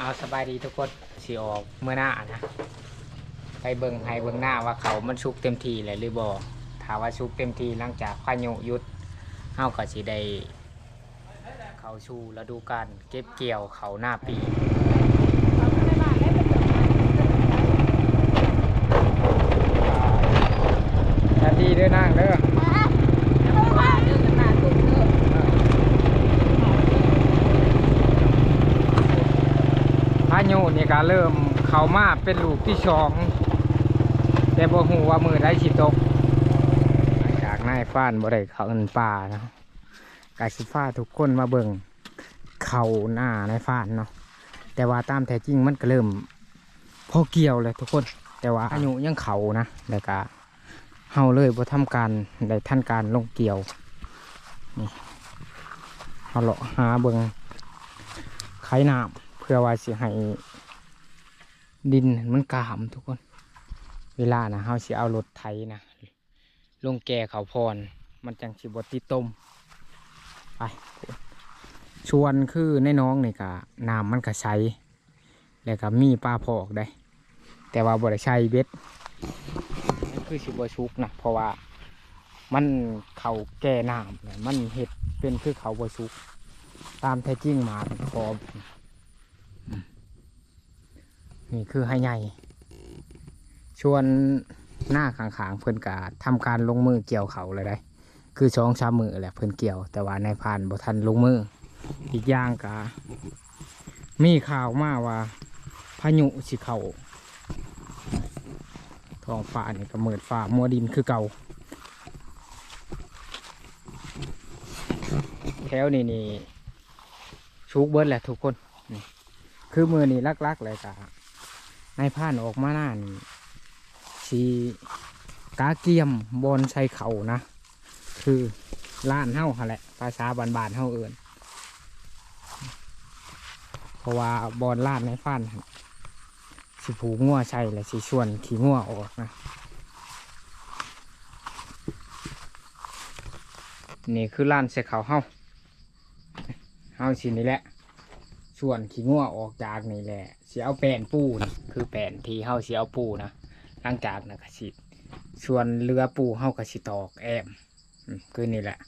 เอาสบายดีทุกคนสีออกเมื่อหน้านะไปเบิงให้เบิงหน้าว่าเขามันชุกเต็มทีเลยหรือบอถ้าว่าชุกเต็มทีหลังจากพายุยุดเฮาก็สิได้เขาสู่ฤดูกาลเก็บเกี่ยวเขาหน้าปี ทันทีเด้อนั่งเด้อ พายุนี่ก็ เริ่มเขามาเป็นลูกที่สองแต่บ่ฮู้ว่ามือได้สิตกจากนายฟ้านบ่ได้เข้าเอินป่าเนาะกาสิฟ้าทุกคนมาเบิ่งเขาหน้านายฟ้านเนาะแต่ว่าตามแท้จริงมันก็เริ่มพอเกี่ยวเลยทุกคน แต่ว่าอายุยังเขานะแล้วก็เฮาเลยบ่ทำการได้ท่านการลงเกี่ยวนี่เฮาเลาะหาเบิ่งไข่น้ำเพื่อว่าสิให้ ดินมันกามทุกคน เวลานะเฮาสิเอารถไถนะลงแก่เขาพร มันจังสิบติต้มไปชวนคือในน้องนี่กะน้ำมันก็ใสแล้วก็มีปลาพอกได้ แต่ว่าบ่ได้ใช้เบ็ดนั่นคือสิบชุกนะเพราะว่ามันเขาแก่น้ำมันเห็ดเป็นคือเขาบชุก ตามแท้จริงมาพอ นี่คือให้ใหญ่ ชวนหน้าขางๆเพิ่อนกาทำการลงมือเกี่ยวเขาเลยได้ คือสองสามือแหละเพิ่อนเกี่ยว แต่ว่าในผ่านบ่ทันลงมือ อีกอย่างกามีข่าวมาว่าพายุสิเขาท้องฟ้านี่ก็มืดฟ้ามัวดินคือเก่า แถวนี้นี่ชุกเบิดแหละทุกคนนคือมือนี่ลักๆเลยกะ ในผ่านออกมาหน้านี่สีกาเกียมบอนใส่เขานะ คือล้านเฮ้าแหละ ภาษาบานๆเฮ้าเอินเพราะว่าบอนล้านในผ่านหั่นสิผูงัวใช่และสิชวนขี่งัวออกนะ นี่คือล้านใส่เขาเฮ้าเฮ้าสินี่แหละ ส่วนขี้งัวออกจากนี่แหละเสียเอาแป้นปูนคือแป้นที่เฮาเสียเอาปูนะหลังจากนะกสิส่วนเรือปูเฮากระสิตอกแอมคือนี่แหละ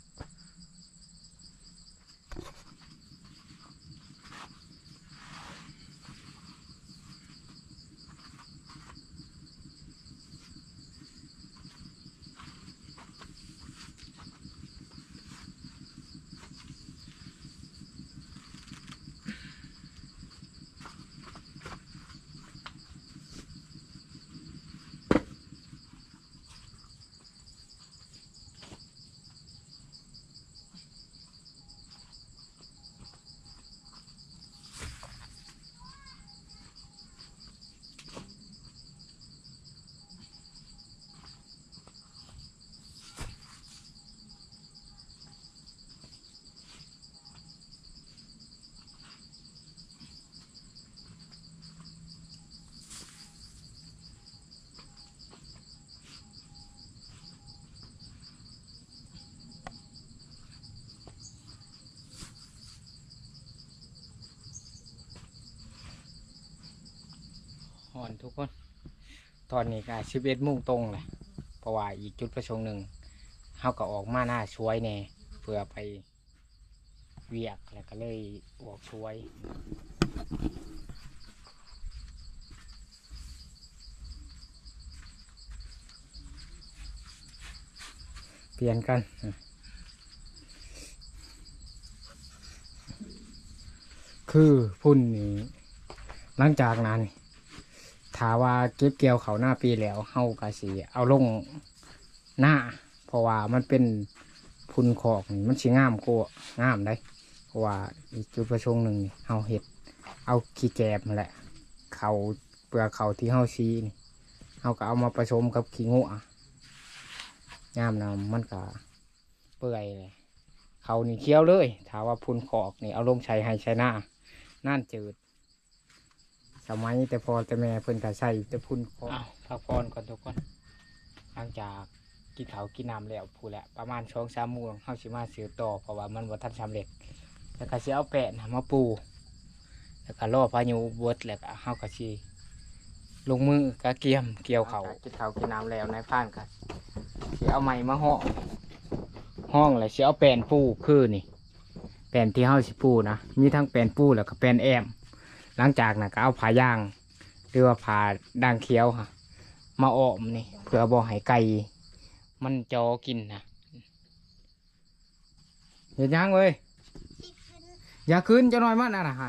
หอนทุกคน ตอนนี้ก็สิบเอ็ดโมงตรงเลยเพราะว่าอีกจุดประสงค์หนึ่งเฮาก็ออกมาหน้าช่วยแน่เพื่อไปเวียกแล้วก็เลยออกช่วยเปลี่ยนกันคือพุ่นนี้ หลังจากนั้น ถาว่าเก็บเกี่ยวเขาหน้าปีแล้วเฮากะสีเอาลงหน้า เพราะว่ามันเป็นพุนขอกนี่มันสิงามกว่างามได้เพราะว่าอีกจุดประสงค์หนึ่งนี่เฮาเห็ด เอาขี้แกบแหละ เขาเปลือกเขาที่เฮาซีนี่เฮาก็เอามาผสมกับขี้งัวงามนะมันก็เปื่อยเลยเขานี่เคี้ยวเลยถาว่าพุนขอกนี่เอาลงใช้ให้ใช้หน้าน่านจืด สมัยแต่พอแต่แม่เพิ่นก็ใส่แต่พุ่นขอกอ้าวพักผ่อนก่อนทุกคนหลังจากกินเขาวกินน้ำแล้วพูดแหละประมาณช่องสามโมงเฮาสิมาซื้อต่อเพราะว่ามันบ่ทันสำเร็จ แล้วก็สิเอาแปะนะมาปู แล้วก็รอพายุเบิดแล้วก็เฮาก็สิลงมือก็เกี่ยมเกี่ยวเขากินข้าวกินน้ำแล้วนายพรานก็สิเอาไม้มาห้องห้องแล้วสิเอาแป้นปูคือนี่ แป้นที่เฮาสิปูนะมีทั้งแป้นปูแล้วก็แป้นแอม หลังจากนั้นก็เอาผ้ายาง หรือว่าผ้าด่างเขียวค่ะ มาอ้อมนี่เพื่อบ่ให้ไก่มันจอกินนะเห็นยังเว้ยที่ขึ้นอย่าขึ้นจะน้อยมันนะนะฮะ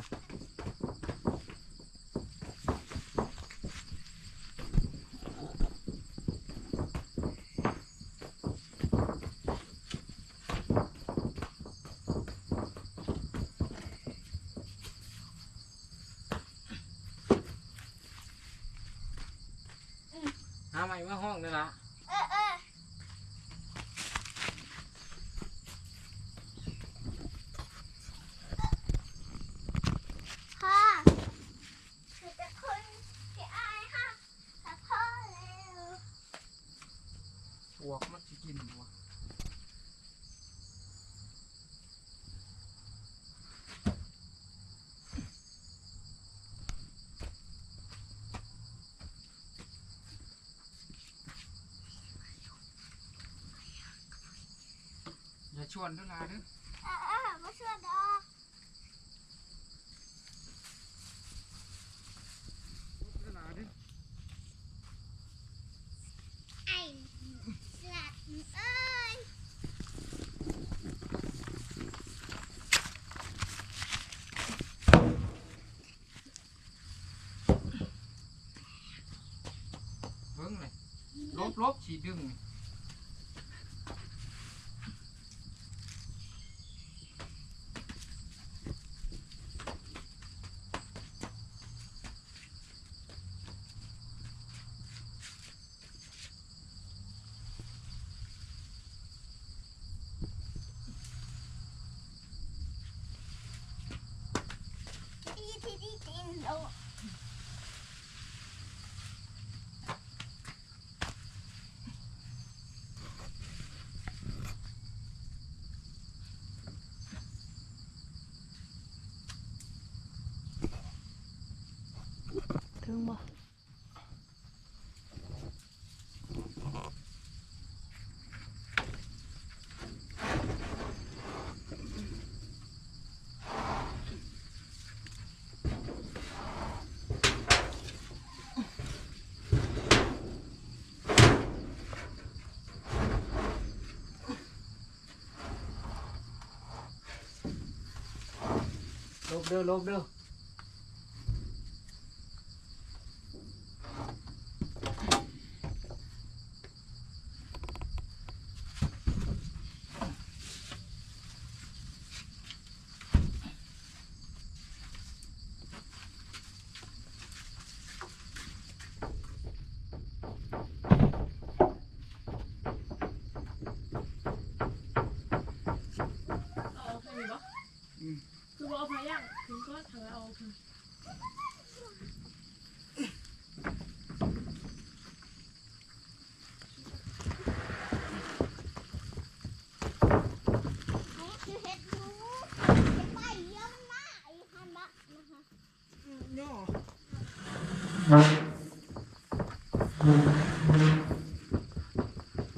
หาใหม่มาห้องนี่ละ เออเออพ่อคือจะคนที่อายค่ะแต่พ่อแล้ว ปวกมันจะกินหัวอย่า ชวนเท่าไหร่เด้อเออเออมาช่วยดอกเท่าไหร่เด้อไอ้สัตว์เอ้ยเบิ้งเลยลบลบฉีดึงนี่ ตีที่ที่ตีนโลก ถึงบ่ลบเด้อลบเด้อ เอาไปมีบ่คือว่าเอาไปย่างถึงก็ทางเอาไป ให้คือเห็ดหนูจะไปเยอะมันมาไอ้ฮันบะนะคะ ย่อ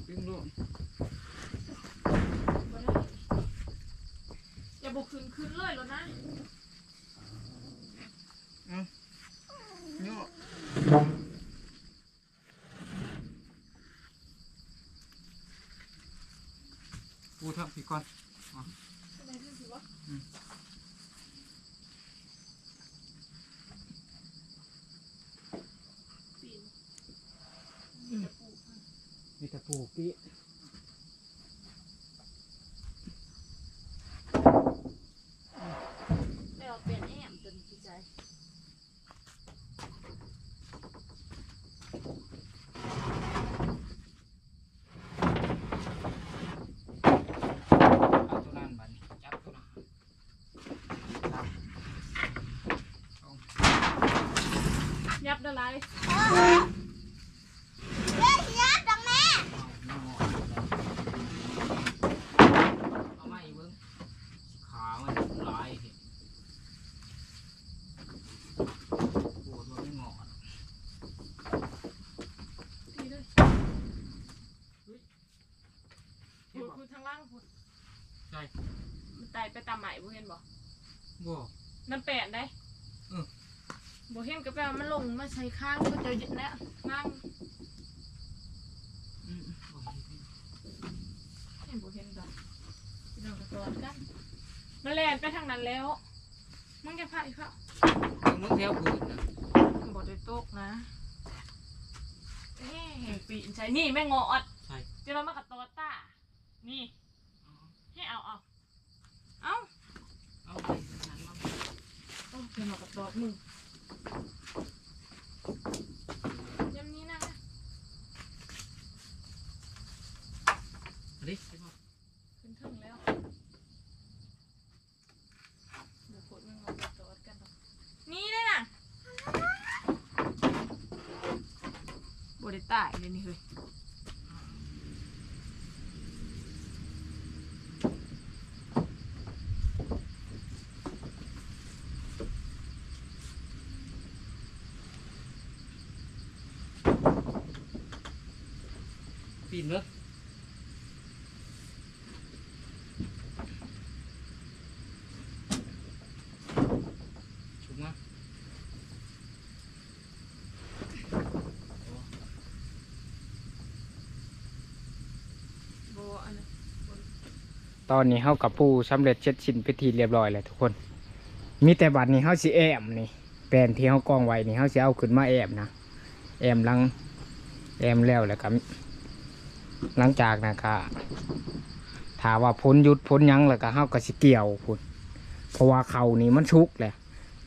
ดึงลูก บ่ได้อย่าบุกขึ้นขึ้นเลยแล้วนะ ย่อ ปูทับพี่ก่อนอะไรขึ้นสิวะปีนจะปลูกมีแต่ปูกี้ ไม่เอาเป็นแอมจนจิตใจ เอาตัวนั้นบัดนี้จับตัวนั้นจับเอา ยับได้ไร เออเฮ้ยยัดดังแม่ เอาเอามาอีกเบิ้งขามันหลายเห็น บ่เห็นบ่บ่มันแปดได้เออบ่เห็นก็แปลว่ามันลงมาใช้ข้างก็จะยึดแล้วนั่งอืมเห็นบ่เห็นดอกพี่น้องก็ตอดกันมาแล่นไปทางนั้นแล้วมึงจะพาอีกเปล่ามึงแถวพื้นนะบ่ได้ตกนะเอ๊ะแห่งปีนใช่นี่แม่งอดใช่เดี๋ยวเรามากับตอต้านี่ ให้เอาเอาเอา เอาไปนั่นมา นอ้ากับตอกมึงยำนี้นะ ดิใช่บ่ ขึ้นถึงแล้วเดี๋ยวพดมึงมากับตอดกันต่อนี่เลยนะบ่ได้ตายเลยนี่เฮ้ย ปีนเด้อชุบมาบ่อันนั้นตอนนี้เฮากับปูสำเร็จเสร็จสิ้นพิธีเรียบร้อยแล้วทุกคน มีแต่บัดนี้เฮาสิแอมนี่แปลนที่เฮากองไว้นี่เฮาสิเอาขึ้นมาแอมนะแอมหลังแอมแล้วแล้วก็ หลังจากนะก็ถามว่าพ้นยุดพ้นยั้งแล้วก็เฮาก็สิเกี่ยวพุ่นเพราะว่าเขานี่มันชุกแหละ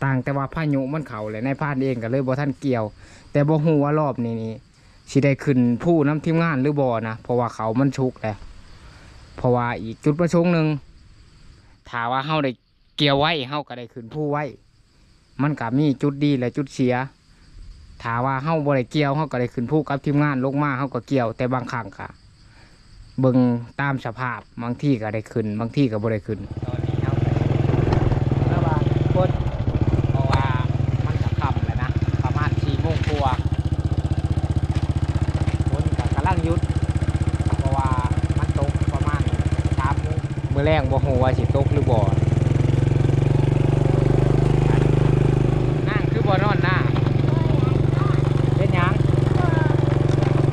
ต่างแต่ว่าพายุมันเขาเลยในพานเองก็เลยบ่ท่านเกี่ยว แต่บ่ฮู้ว่ารอบนี้นี่สิได้ขึ้นผู้น้ำทีมงานหรือบ่นะเพราะว่าเขามันชุกแหละเพราะว่าอีกจุดประสงค์หนึ่งถ้าว่าเฮาได้เกี่ยวไว้เฮาก็ได้ขึ้นผู้ไว้ มันก็มีจุดดีและจุดเสียถ้าว่าเฮาบ่ได้เกี่ยวเฮาก็ได้ขึ้นผู้กับทีมงานลงมาเฮาก็เกี่ยวแต่บางครั้งก็ เบิ่งตามสภาพบางที่ก็ได้ขึ้น บางที่ก็บ่ได้ขึ้นตอนนี้เฮาระหว่างคนเพราะว่ามันก็ค่ำแล้วนะประมาณ4โมงกว่าคนก็กำลังหยุดเพราะว่ามันตกประมาณสามโมงมือแรงบ่ฮู้ว่าสิตกหรือบ่นั่งคือบ่นอนหน้าเป็นหยัง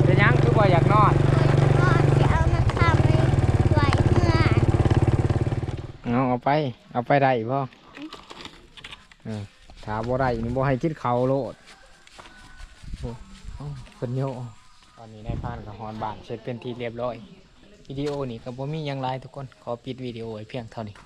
เป็นหยังคือบ่อยากนอน ก่อนจะเอามาทำเลยไหวเมื่อ เอาเอา ไป เอาไปได้พ่ออถ้าบ่ได้นี่บ่ให้กินข้าโลดโอ้เอ้าเพิ่นโยตอนนี้นายพานกับฮอนบานเสร็จเป็นที่เรียบร้อยวิดีโอนี้ก็บ่มียังไลทุกคน ขอปิดวิดีโอไว้เพียงเท่านี้